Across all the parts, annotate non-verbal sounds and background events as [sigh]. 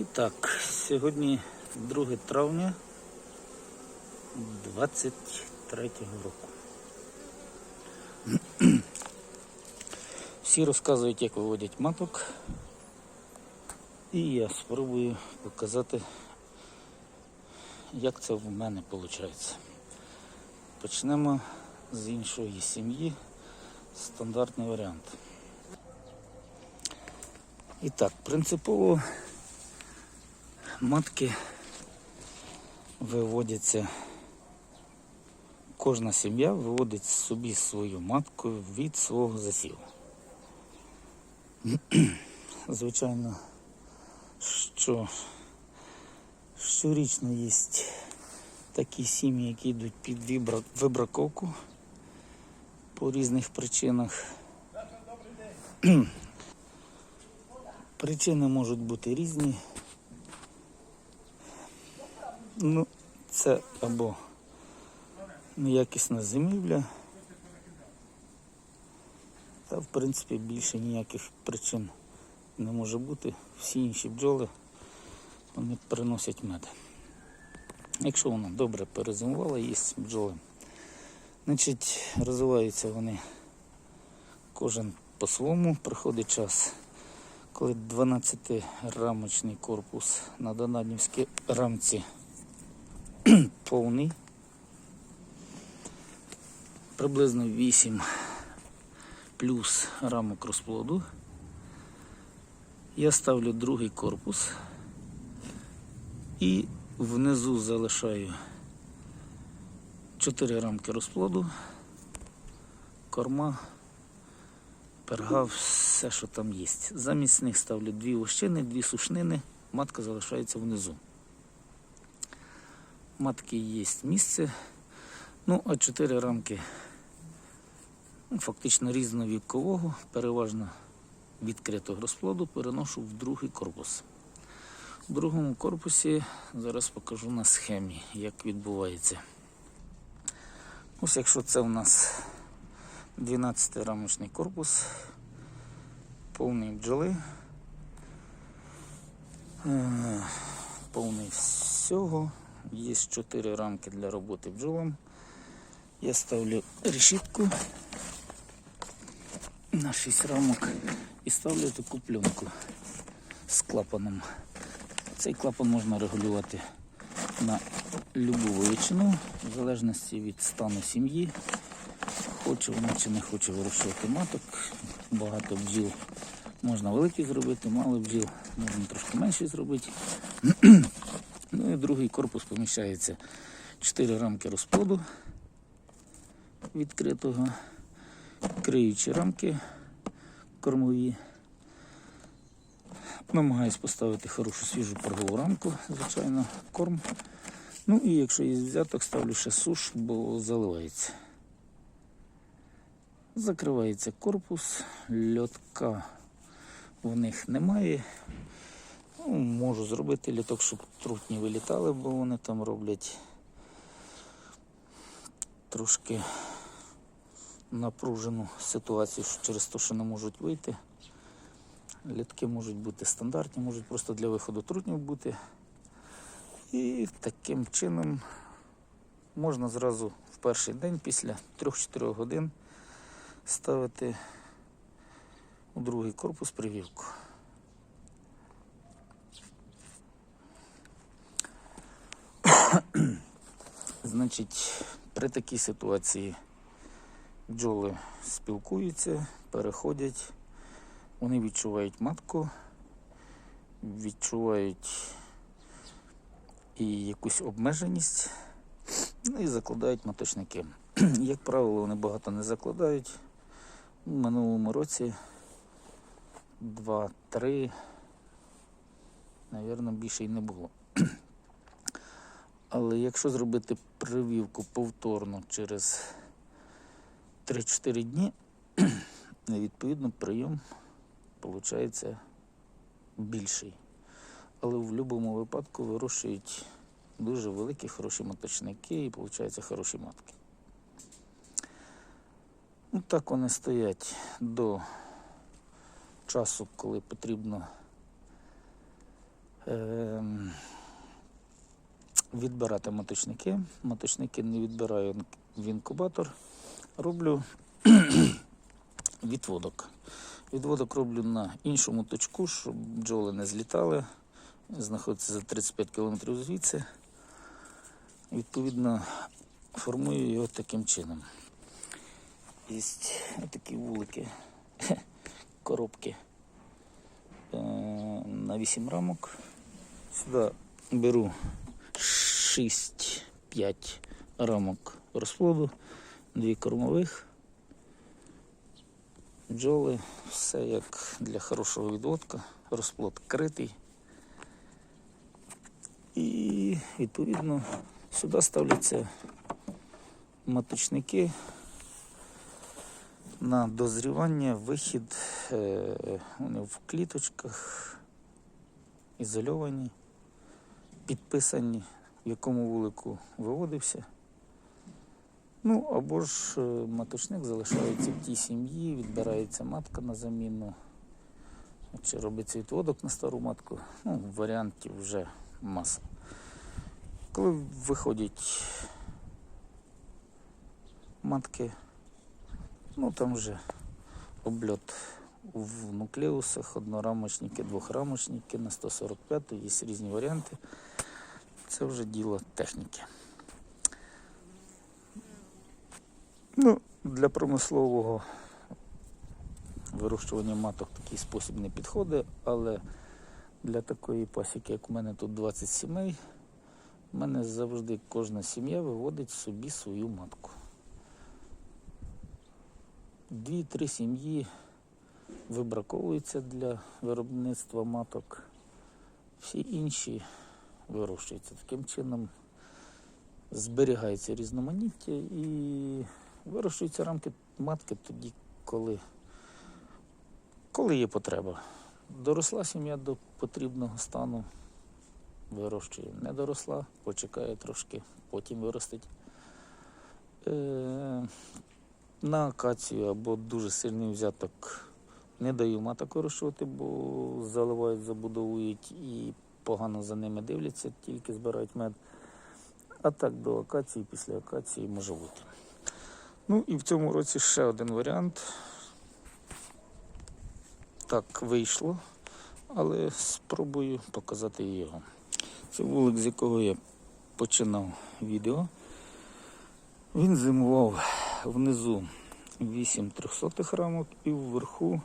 І так, сьогодні 2 травня 23 року. Всі розказують, як виводять маток. І я спробую показати, як це в мене виходить. Почнемо з іншої сім'ї. Стандартний варіант. І так, принципово матки виводяться. Кожна сім'я виводить собі свою матку від свого засіву. [clears throat] Звичайно, що щорічно є такі сім'ї, які йдуть під вибра- вибраковку по різних причинах. [clears throat] Причини можуть бути різні. Ну, це або неякісна зимівля. Та, в принципі, більше ніяких причин не може бути. Всі інші бджоли вони приносять мед. Якщо вона добре перезимувала, є бджоли. Значить, розвиваються вони кожен по-своєму. Приходить час, коли 12-рамочний корпус на донаднівській рамці [clears throat] повний. Приблизно 8 плюс рамок розплоду. Я ставлю другий корпус і внизу залишаю 4 рамки розплоду, корма, перга, все, що там є. Замість них ставлю дві вощини, дві сушнини, матка залишається внизу. Матки є місце. Ну, а 4 рамки ну, фактично різновікового, переважно відкритого розплоду, переношу в другий корпус. У другому корпусі зараз покажу на схемі, як відбувається. Ось якщо це у нас 12-рамочний корпус, повний бджоли, е, повний всього, є 4 рамки для роботи бджолам. Я ставлю решітку на 6 рамок і ставлю таку пленку з клапаном. Цей клапан можна регулювати на любу величину, в залежності від стану сім'ї. Хоче вона чи не хоче вирощувати маток. Багато бджіл можна великі зробити, мало бджіл можна трошки менше зробити. Ну і другий корпус поміщається 4 рамки розплоду відкритого, криючі рамки кормові. Намагаюсь поставити хорошу свіжу поргову рамку, звичайно, корм. Ну і якщо є взяток, ставлю ще суш, бо заливається. Закривається корпус, льотка в них немає. Ну, можу зробити літок, щоб трутні вилітали, бо вони там роблять трошки напружену ситуацію через те, що не можуть вийти. Літки можуть бути стандартні, можуть просто для виходу трутнів бути. І таким чином можна зразу в перший день після 3-4 годин ставити у другий корпус прививку. Значить, при такій ситуації бджоли спілкуються, переходять, вони відчувають матку, відчувають і якусь обмеженість, ну і закладають маточники. [clears throat] Як правило, вони багато не закладають. У минулому році два-три, мабуть, більше й не було. Але якщо зробити прививку повторно через 3-4 дні, [clears throat] відповідно прийом виходить більший. Але в будь-якому випадку вирощують дуже великі хороші маточники і виходять хороші матки. Ну, так вони стоять до часу, коли потрібно Ем, відбирати моточники. Моточники не відбираю в інкубатор. Роблю відводок. Відводок роблю на іншому точку, щоб бджоли не злітали. Знаходиться за 35 км звідси. Відповідно, формую його таким чином. Є такі вулики, [laughs] коробки е, на 8 рамок. Сюди беру 6-5 рамок розплоду, дві кормових, бджоли, все як для хорошого відводка, розплод критий. І відповідно сюди ставляться маточники на дозрівання, вихід, е, вони в кліточках, ізольовані, підписані, якому вулику виводився. Ну, або ж е, маточник залишається в тій сім'ї, відбирається матка на заміну, чи робиться відводок на стару матку. Ну, варіантів вже маса. Коли виходять матки, ну там вже обльот в нуклеусах, однорамочники, двохрамочники на 145, є різні варіанти. Це вже діло техніки. Ну, для промислового вирощування маток такий спосіб не підходить, але для такої пасіки, як у мене тут 20 сімей, у мене завжди кожна сім'я виводить собі свою матку. Дві-три сім'ї вибраковуються для виробництва маток, всі інші вирощуються. Таким чином зберігається різноманіття і вирощуються рамки матки тоді, коли, коли є потреба. Доросла сім'я до потрібного стану, вирощує. Не доросла, почекає трошки, потім виростить. Е, на акацію або дуже сильний взяток не даю маток вирощувати, бо заливають, забудовують і погано за ними дивляться, тільки збирають мед. А так до акації, після акації може бути. Ну і в цьому році ще один варіант. Так вийшло, але спробую показати його. Це вулик, з якого я починав відео. Він зимував внизу 8 трьохсотих рамок і вверху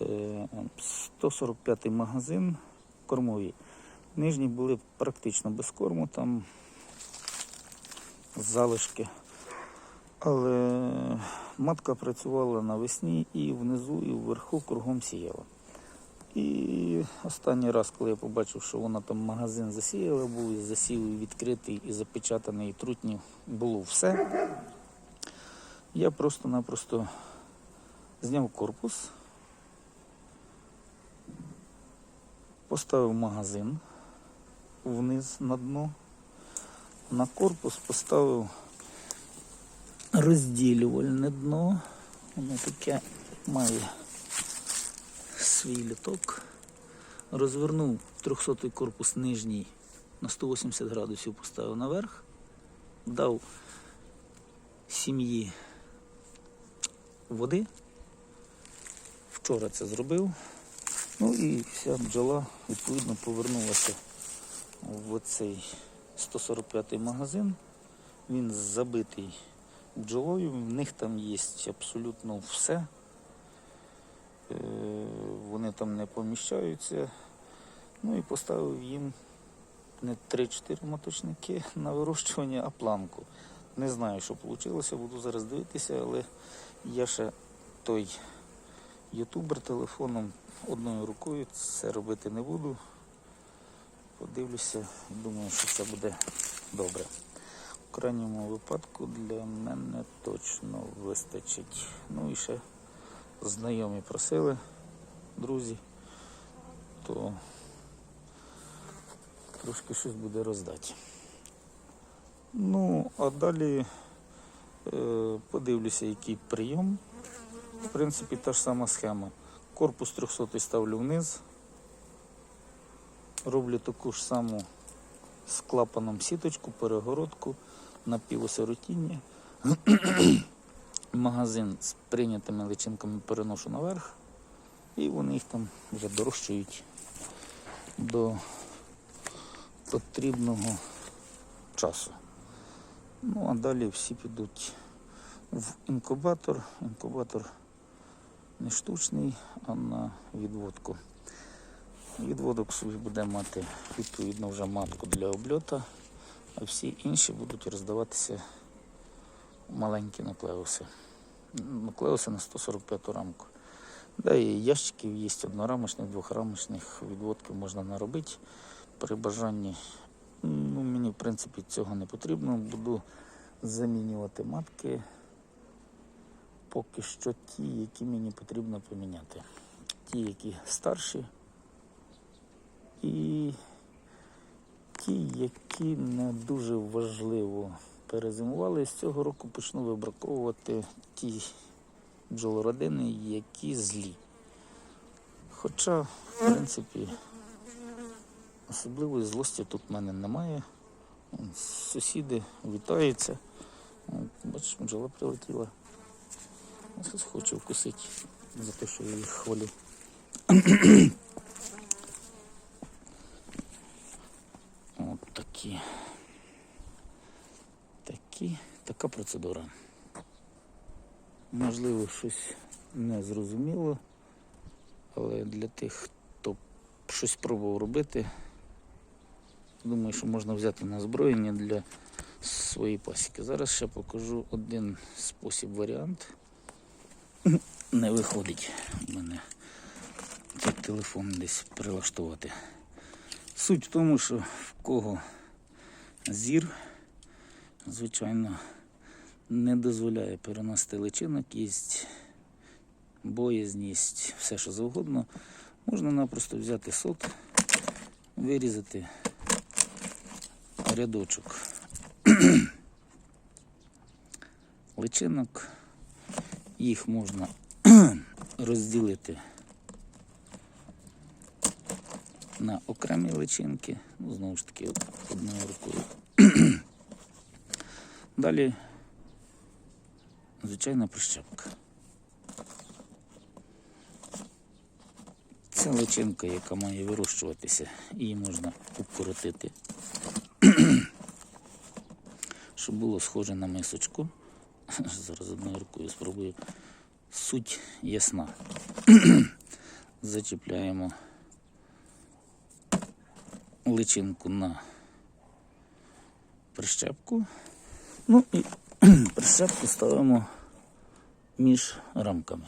е, 145 магазин кормові. Нижні були практично без корму, там залишки. Але матка працювала навесні і внизу, і вверху кругом сіяла. І останній раз, коли я побачив, що вона там магазин засіяла, був і засів відкритий, і запечатаний, і трутні, було все. Я просто-напросто зняв корпус, поставив магазин вниз на дно, на корпус поставив розділювальне дно. Воно таке має свій літок. Розвернув 300-й корпус нижній на 180 градусів поставив наверх, дав сім'ї води. Вчора це зробив. Ну і вся бджола відповідно повернулася в оцей 145-й магазин. Він забитий бджолою, в них там є абсолютно все. Е, Вони там не поміщаються. Ну і поставив їм не 3-4 моточники [laughs] на вирощування, а планку. Не знаю, що вийшло, буду зараз дивитися, але я ще той ютубер телефоном одною рукою це робити не буду. Подивлюся, думаю, що це буде добре. В крайньому випадку для мене точно вистачить. Ну і ще знайомі просили, друзі, то трошки щось буде роздати. Ну, а далі е, подивлюся, який прийом. В принципі, та ж сама схема. Корпус 300 ставлю вниз. роблю таку ж саму з клапаном сіточку, перегородку на півосиротіння. [clears throat] Магазин з прийнятими личинками переношу наверх, і вони їх там вже дорощують до потрібного часу. Ну а далі всі підуть в інкубатор. Інкубатор не штучний, а на відводку. Відводок собі буде мати відповідно вже матку для обльота, а всі інші будуть роздаватися маленькі нуклеуси. Нуклеуси на 145 рамку. Да, і ящиків є однорамочних, двохрамочних відводків можна наробити при бажанні. Ну, мені, в принципі, цього не потрібно. Буду замінювати матки. Поки що ті, які мені потрібно поміняти. Ті, які старші, і ті, які не дуже важливо перезимували. З цього року почну вибраковувати ті бджолородини, які злі. Хоча, в принципі, особливої злості тут в мене немає. Сусіди вітаються. Бачиш, бджола прилетіла. Ось хочу вкусити за те, що я їх хвалю. От такі. Такі, така процедура. Можливо, щось не зрозуміло, але для тих, хто щось пробував робити, думаю, що можна взяти на озброєння для своєї пасіки. Зараз ще покажу один спосіб варіант. Не виходить в мене цей телефон десь прилаштувати. Суть в тому, що в кого зір, звичайно, не дозволяє переносити личинок, є боязність, все що завгодно. Можна напросто взяти сот, вирізати рядочок [clears throat] личинок. Їх можна [clears throat] розділити на окремі личинки, ну, знову ж таки, одною рукою. [clears throat] Далі звичайна прищепка. Це личинка, яка має вирощуватися, її можна укоротити, [clears throat] щоб було схоже на мисочку. Зараз одною рукою спробую. Суть ясна. [clears throat] Зачіпляємо личинку на прищепку. Ну і [clears throat] прищепку ставимо між рамками.